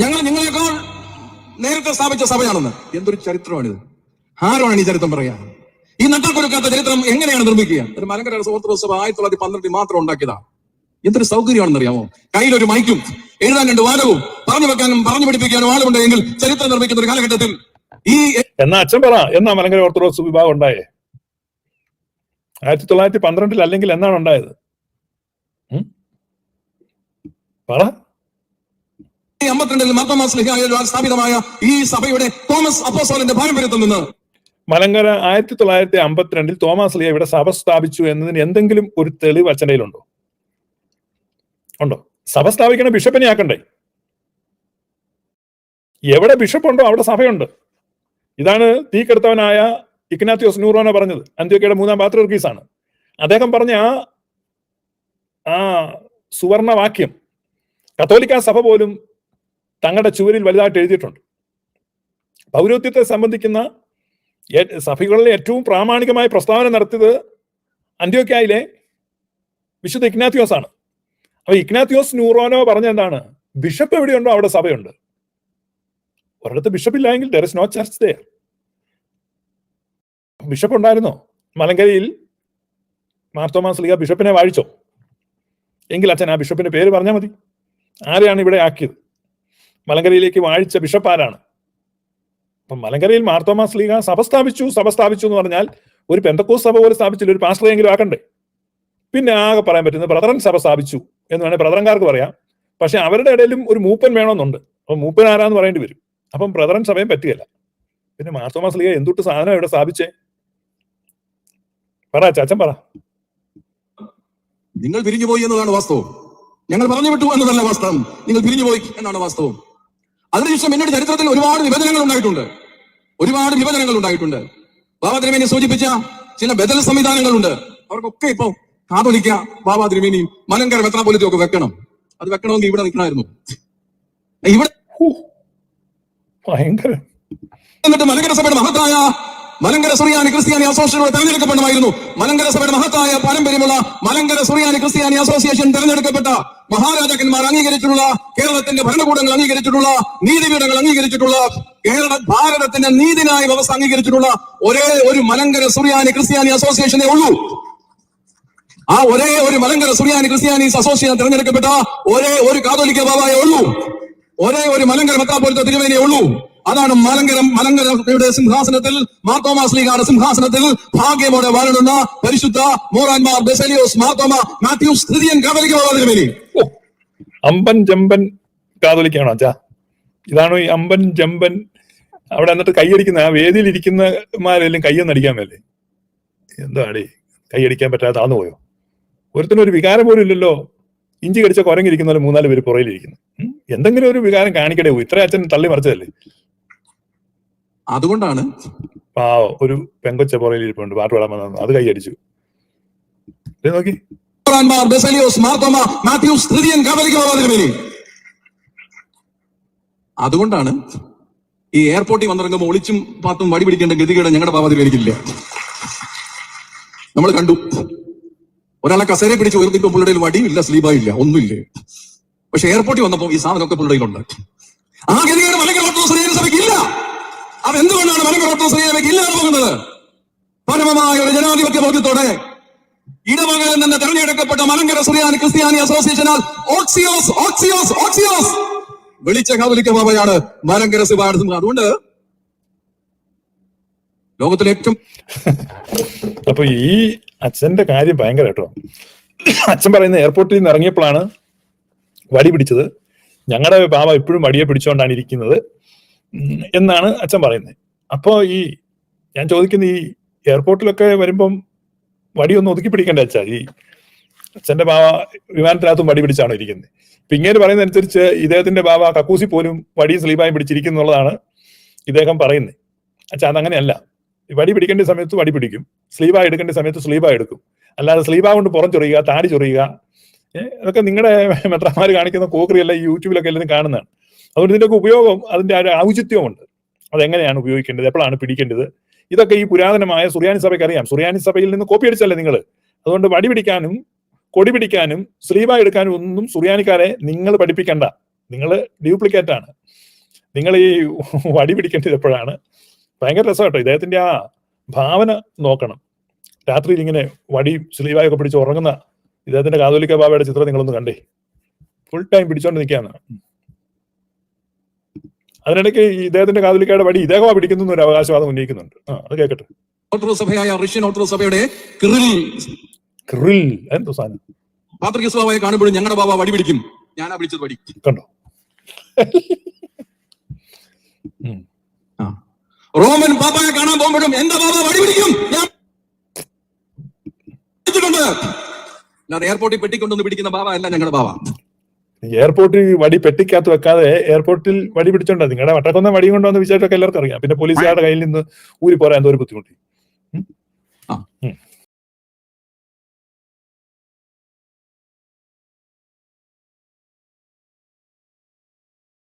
ഞങ്ങൾ നിങ്ങളെക്കാൾ നേരത്തെ സ്ഥാപിച്ച സഭയാണെന്ന്. എന്തൊരു ചരിത്രമാണിത്. ആരാണ് ഈ ചരിത്രം പറയാ ഈ നട്ടാൽ കൊടുക്കാത്ത ചരിത്രം എങ്ങനെയാണ് നിർമ്മിക്കുക? ഒരു മലങ്കര സഭ ആയിരത്തി തൊള്ളായിരത്തി പന്ത്രണ്ടിൽ മാത്രം ഉണ്ടാക്കിയതാ എന്തൊരു സൗകര്യമാണെന്ന് അറിയാമോ കയ്യിലൊരു മൈക്കും എഴുതാൻ രണ്ട് വാരവും പറഞ്ഞു വെക്കാനും പറഞ്ഞു പഠിപ്പിക്കാനും ആളുണ്ടെങ്കിൽ ചരിത്രം നിർമ്മിക്കുന്ന ഒരു കാലഘട്ടത്തിൽ ഈ എന്നാ അച്ഛൻ പറ എന്നാ മലങ്കര ഓർത്തഡോക്സ് വിഭാഗം ഉണ്ടായേ? ആയിരത്തി തൊള്ളായിരത്തി പന്ത്രണ്ടിൽ അല്ലെങ്കിൽ എന്നാണ് ഉണ്ടായത്? പറ. അമ്പത്തിരണ്ടിൽ മർത്തമാ സ്ലിഹായാൽ സ്ഥാപിതമായ ഈ സഭയുടെ തോമസ് അപ്പോസോലിന്റെ പാരമ്പര്യത്തിൽ നിന്ന്. മലങ്കര ആയിരത്തി തൊള്ളായിരത്തി അമ്പത്തിരണ്ടിൽ തോമസ് ലിയ ഇവിടെ സഭ സ്ഥാപിച്ചു എന്നതിന് എന്തെങ്കിലും ഒരു തെളിവ് അച്ഛന്റെ കയ്യിലുണ്ടോ ഉണ്ടോ? സഭ സ്ഥാപിക്കണ ബിഷപ്പിനെ ആക്കണ്ടേ? എവിടെ ബിഷപ്പുണ്ടോ അവിടെ സഭയുണ്ട്. ഇതാണ് തീക്കെടുത്തവനായ ഇഗ്നാത്യോസ് നൂറോന പറഞ്ഞത്. അന്ത്യോക്കയുടെ മൂന്നാം പാത്രീസാണ് അദ്ദേഹം പറഞ്ഞ ആ ആ സുവർണവാക്യം കത്തോലിക്ക സഭ പോലും തങ്ങളുടെ ചുവരിൽ വലുതായിട്ട് എഴുതിയിട്ടുണ്ട്. പൗരോത്യത്തെ സംബന്ധിക്കുന്ന സഭകളിൽ ഏറ്റവും പ്രാമാണികമായ പ്രസ്താവന നടത്തിയത് അന്ത്യോക്കായിലെ വിശുദ്ധ ഇഗ്നാത്യോസ് ആണ് അപ്പൊ ഇഗ്നാത്യോസ് ന്യൂറോനോ പറഞ്ഞ എന്താണ് ബിഷപ്പ് എവിടെയുണ്ടോ അവിടെ സഭയുണ്ട്. ഒരിടത്ത് bishop ഇല്ലായെങ്കിൽ there is no church there bishop ഉണ്ടായിരുന്നോ? മലങ്കരയിൽ മാർത്തോമാസ് ലീഗ ബിഷപ്പിനെ വാഴിച്ചോ? എങ്കിൽ അച്ഛൻ ആ ബിഷപ്പിന്റെ പേര് പറഞ്ഞാൽ മതി. ആരെയാണ് ഇവിടെ ആക്കിയത്? മലങ്കരയിലേക്ക് വാഴിച്ച ബിഷപ്പ് ആരാണ്? അപ്പൊ മലങ്കരയിൽ മാർത്തോമാസ് ലീഗ സഭ സ്ഥാപിച്ചു സഭ സ്ഥാപിച്ചു എന്ന് പറഞ്ഞാൽ ഒരു പെന്തക്കോസ് സഭ പോലെ സ്ഥാപിച്ചില്ല ഒരു പാസ്റ്ററെങ്കിലും ആക്കണ്ടേ? പിന്നെ ആകെ പറയാൻ പറ്റുന്നത് ബ്രദറൻ സഭ സ്ഥാപിച്ചു എന്ന് വേണേൽ ബ്രദറൻകാർക്ക് പറയാം. പക്ഷെ അവരുടെ ഇടയിലും ഒരു മൂപ്പൻ വേണമെന്നുണ്ട്. അപ്പൊ മൂപ്പൻ ആരാന്ന് പറയേണ്ടി വരും. അപ്പം ബ്രദറൻ സഭയും പറ്റുകയില്ല. പിന്നെ മാർത്തോമാസ് ലീഗ എന്തുട്ട് സാധനം ഇവിടെ സ്ഥാപിച്ചേ? പറ ചാച്ചൻ പറ. നിങ്ങൾ പിരിഞ്ഞു പോയി എന്നതാണ് വാസ്തവം. ഞങ്ങൾ പറഞ്ഞു വിട്ടു എന്നതല്ല വാസ്തവം. നിങ്ങൾ പിരിഞ്ഞു പോയി എന്നാണ് വാസ്തവം. അതിനുശേഷം എന്നോട് ചരിത്രത്തിൽ ഒരുപാട് വിഭജനങ്ങൾ ഉണ്ടായിട്ടുണ്ട്. ഒരുപാട് വിഭജനങ്ങൾ ഉണ്ടായിട്ടുണ്ട്. ബാബാ തിരുമേനി സൂചിപ്പിച്ച ചില ബദൽ സംവിധാനങ്ങളുണ്ട്. അവർക്കൊക്കെ ഇപ്പൊ കാതോലിക്ക ബാബാ തിരുമേനിയും മലങ്കര മെത്രാപോലിറ്റും ഒക്കെ വെക്കണം. അത് വെക്കണമെങ്കിൽ ഇവിടെ നിൽക്കണമായിരുന്നു. ഇവിടെ ഭയങ്കര. എന്നിട്ട് മലങ്കര സഭയുടെ മഹത്തായ മലങ്കര സുറിയാനി ക്രിസ്ത്യാനി അസോസിയേഷനോട് തെരഞ്ഞെടുക്കപ്പെടുമായിരുന്നു മലങ്കര സഭയുടെ മഹത്തായ പാരമ്പര്യമുള്ള മലങ്കര സുറിയാനി ക്രിസ്ത്യാനി അസോസിയേഷൻ തെരഞ്ഞെടുക്കപ്പെട്ട മഹാരാജാക്കന്മാർ അംഗീകരിച്ചിട്ടുള്ള കേരളത്തിന്റെ ഭരണകൂടങ്ങൾ അംഗീകരിച്ചിട്ടുള്ള നീതിപീഠങ്ങൾ അംഗീകരിച്ചിട്ടുള്ള കേരള ഭാരതത്തിന്റെ നീതിനായ വ്യവസ്ഥ അംഗീകരിച്ചിട്ടുള്ള ഒരേ ഒരു മലങ്കര സുറിയാനി ക്രിസ്ത്യാനി അസോസിയേഷനെ ഉള്ളൂ. ആ ഒരേ ഒരു മലങ്കര സുറിയാനി ക്രിസ്ത്യാനി അസോസിയേഷൻ തെരഞ്ഞെടുക്കപ്പെട്ട ഒരേ ഒരു കാതോലിക്ക ബാബായേ ഉള്ളൂ. ഒരേ ഒരു മലങ്കര മെത്രാപോലിത്ത തിരുവേനിയേ ഉള്ളൂ. അതാണ് മലങ്കരം മലങ്കരയുടെ സിംഹാസനത്തിൽ മാർത്തോമാസ് ലീഗാണ് സിംഹാസനത്തിൽ ഭാഗ്യമോടെ വാഴുന്ന പരിശുദ്ധ മോറാൻമാർ ബെസലിയോസ് മാർത്തോമ മാത്യൂസ് ഹൃദയം കാതലിക്ക ബാബാ തിരുവേനി ഓ, അമ്പൻ ജമ്പൻ കാതോലിക്കാണോ അച്ഛാ? ഇതാണോ ഈ അമ്പൻ ജമ്പൻ അവിടെ എന്നിട്ട് കൈയടിക്കുന്ന ആ വേദിയിൽ ഇരിക്കുന്നമാരെല്ലാം കയ്യൊന്നും അടിക്കാൻ മേലേ? എന്താടി കൈയടിക്കാൻ പറ്റാതെ പോയോ? ഒരുത്തിനും ഒരു വികാരം പോലും ഇല്ലല്ലോ. ഇഞ്ചി കടിച്ച കുരങ്ങിരിക്കുന്നല്ലോ മൂന്നാൽ പേര് പുറയിലിരിക്കുന്നു? എന്തെങ്കിലും ഒരു വികാരം കാണിക്കടേ ഇത്ര അച്ഛൻ തള്ളി മറിച്ചതല്ലേ? അതുകൊണ്ടാണ് ഒരു പെങ്കൊച്ച പുറയിലിരിപ്പുണ്ട് പാട്ട് പാടാൻ വന്നു അത് കൈയടിച്ചു. നോക്കി. മാത്യൂസ് തൃതീയൻ അതുകൊണ്ടാണ് ഈ എയർപോർട്ടിൽ വന്നിറങ്ങുമ്പോൾ ഒളിച്ചും പാത്തും വടി പിടിക്കേണ്ട ഗതികേട് ഞങ്ങളുടെ ബാബാ തിരുവേനിക്കില്ല നമ്മൾ കണ്ടു. ഒരാളെ കസേരയെ പിടിച്ച് ഉയർത്തിപ്പോ പുള്ളിയുടെ വടിയും ഇല്ല സ്ലീബായും ഇല്ല ഒന്നുമില്ല. പക്ഷെ എയർപോർട്ടിൽ വന്നപ്പോ ഈ സാധനമൊക്കെ പുള്ളിടയിലുണ്ട് ആ ഗതികേട് ശ്രീ സഭയ്ക്ക് ഇല്ല. അതെന്തുകൊണ്ടാണ് എന്തുകൊണ്ടാണ് ഓർത്തഡോക്സ് ശ്രീ സഭയ്ക്ക് ഇല്ലാതെ പോകുന്നത്? പരമമായ ഒരു ജനാധിപത്യ ബോധ്യത്തോടെ ഇടവകളിൽ നിന്ന് തെരഞ്ഞെടുക്കപ്പെട്ട മലങ്കര സുറിയാനി ക്രിസ്ത്യാനി അസോസിയേഷനാൽ ഓക്സിയോസ് ഓക്സിയോസ് ഓക്സിയോസ്! വിളിച്ച കാതലിക്ക ബാബയാണ് മലങ്കര സിബാണ് അതുകൊണ്ട് ലോകത്തിലെ ഏറ്റവും അപ്പൊ ഈ അച്ഛന്റെ കാര്യം ഭയങ്കര കേട്ടോ. അച്ഛൻ പറയുന്ന എയർപോർട്ടിൽ നിന്ന് ഇറങ്ങിയപ്പോഴാണ് വടി പിടിച്ചത്. ഞങ്ങളുടെ ബാബ ഇപ്പോഴും വടിയെ പിടിച്ചുകൊണ്ടാണ് ഇരിക്കുന്നത്. എന്നാണ് അച്ഛൻ പറയുന്നത്. അപ്പോ ഈ ഞാൻ ചോദിക്കുന്ന ഈ എയർപോർട്ടിലൊക്കെ വരുമ്പം വടിയൊന്നും ഒതുക്കി പിടിക്കേണ്ട അച്ഛാ? ഈ അച്ഛന്റെ ബാവ വിമാനത്തിനകത്തും വടി പിടിച്ചാണ് ഇരിക്കുന്നത്. ഇപ്പൊ ഇങ്ങനെ പറയുന്നതനുസരിച്ച് ഇദ്ദേഹത്തിന്റെ ബാവ കക്കൂസി പോലും വടിയും സ്ലീപായും പിടിച്ചിരിക്കുന്നുള്ളതാണ് ഇദ്ദേഹം പറയുന്നത്. അച്ഛാ അതങ്ങനെയല്ല. വടി പിടിക്കേണ്ട സമയത്ത് വടി പിടിക്കും. സ്ലീബ എടുക്കേണ്ട സമയത്ത് സ്ലീബ എടുക്കും. അല്ലാതെ സ്ലീബ കൊണ്ട് പുറം ചൊറിയുക താടി ചൊറിയുക അതൊക്കെ നിങ്ങളുടെ മെട്രമാർ കാണിക്കുന്ന കോക്കറിയല്ല ഈ യൂട്യൂബിലൊക്കെ എല്ലാവരും കാണുന്നതാണ്. അതുകൊണ്ട് ഇതിന്റെയൊക്കെ ഉപയോഗം അതിന്റെ ഒരു ഔചിത്യമുണ്ട് അതെങ്ങനെയാണ് ഉപയോഗിക്കേണ്ടത്? എപ്പോഴാണ് പിടിക്കേണ്ടത്? ഇതൊക്കെ ഈ പുരാതനമായ സുറിയാനി സഭയ്ക്ക് അറിയാം. സുറിയാനി സഭയിൽ നിന്ന് കോപ്പി അടിച്ചല്ലേ നിങ്ങൾ? അതുകൊണ്ട് വടി പിടിക്കാനും കൊടി പിടിക്കാനും സ്ലീബ എടുക്കാനും ഒന്നും സുറിയാനിക്കാരെ നിങ്ങൾ പഠിപ്പിക്കണ്ട. നിങ്ങൾ ഡ്യൂപ്ലിക്കേറ്റ് ആണ്. നിങ്ങൾ ഈ വടി പിടിക്കേണ്ടത് എപ്പോഴാണ്? ഭയങ്കര രസമാട്ടോ ഇദ്ദേഹത്തിന്റെ ആ ഭാവന നോക്കണം. രാത്രിയിൽ ഇങ്ങനെ വടി സ്ലീവായൊക്കെ പിടിച്ച് ഉറങ്ങുന്ന ഇദ്ദേഹത്തിന്റെ കാതോലിക്ക ബാബയുടെ ചിത്രം നിങ്ങളൊന്ന് കണ്ടേ. ഫുൾ ടൈം പിടിച്ചോണ്ട് നിൽക്കുകയാണ് അതിനിടയ്ക്ക് ഈ ഇദ്ദേഹത്തിന്റെ കാതോലിക്കയുടെ വടി ഇദ്ദേഹമാ പിടിക്കുന്ന ഒരു അവകാശവാദം ഉന്നയിക്കുന്നുണ്ട്. ആ അത് കേൾക്കട്ടെ ഓർത്തഡോക്സ് സഭയായ റഷ്യൻ ഓർത്തഡോക്സ് സഭയുടെ ക്രിൽ ക്രിൽ എന്തോ സാധനം. പാത്രികസ്വാവയെ കാണുമ്പോഴും ഞങ്ങളുടെ ബാബ വടി പിടിക്കും. ഞാനാ പിടിച്ചത് വടി. കണ്ടോ. റോമൻ പാപ്പയെ കാണാൻ പോകുമ്പോഴും എന്റെ ബാബ വടി പിടിക്കും. ഞാൻ എയർപോർട്ടിൽ പെട്ടിക്കൊണ്ടൊന്ന് പിടിക്കുന്ന ബാബ അല്ല ഞങ്ങളുടെ ബാബ. എയർപോർട്ടിൽ വടി പെട്ടിക്കകത്ത് വെക്കാതെ എയർപോർട്ടിൽ വടി പിടിച്ചോണ്ടാ നിങ്ങളുടെ വട്ടക്കൊന്ന വടി കൊണ്ടോന്ന് വിചാരിച്ചൊക്കെ എല്ലാവർക്കും അറിയാം. പിന്നെ പോലീസുകാരുടെ കയ്യിൽ നിന്ന് ഊരി പോരാൻ എന്തോ ഒരു ബുദ്ധിമുട്ടി.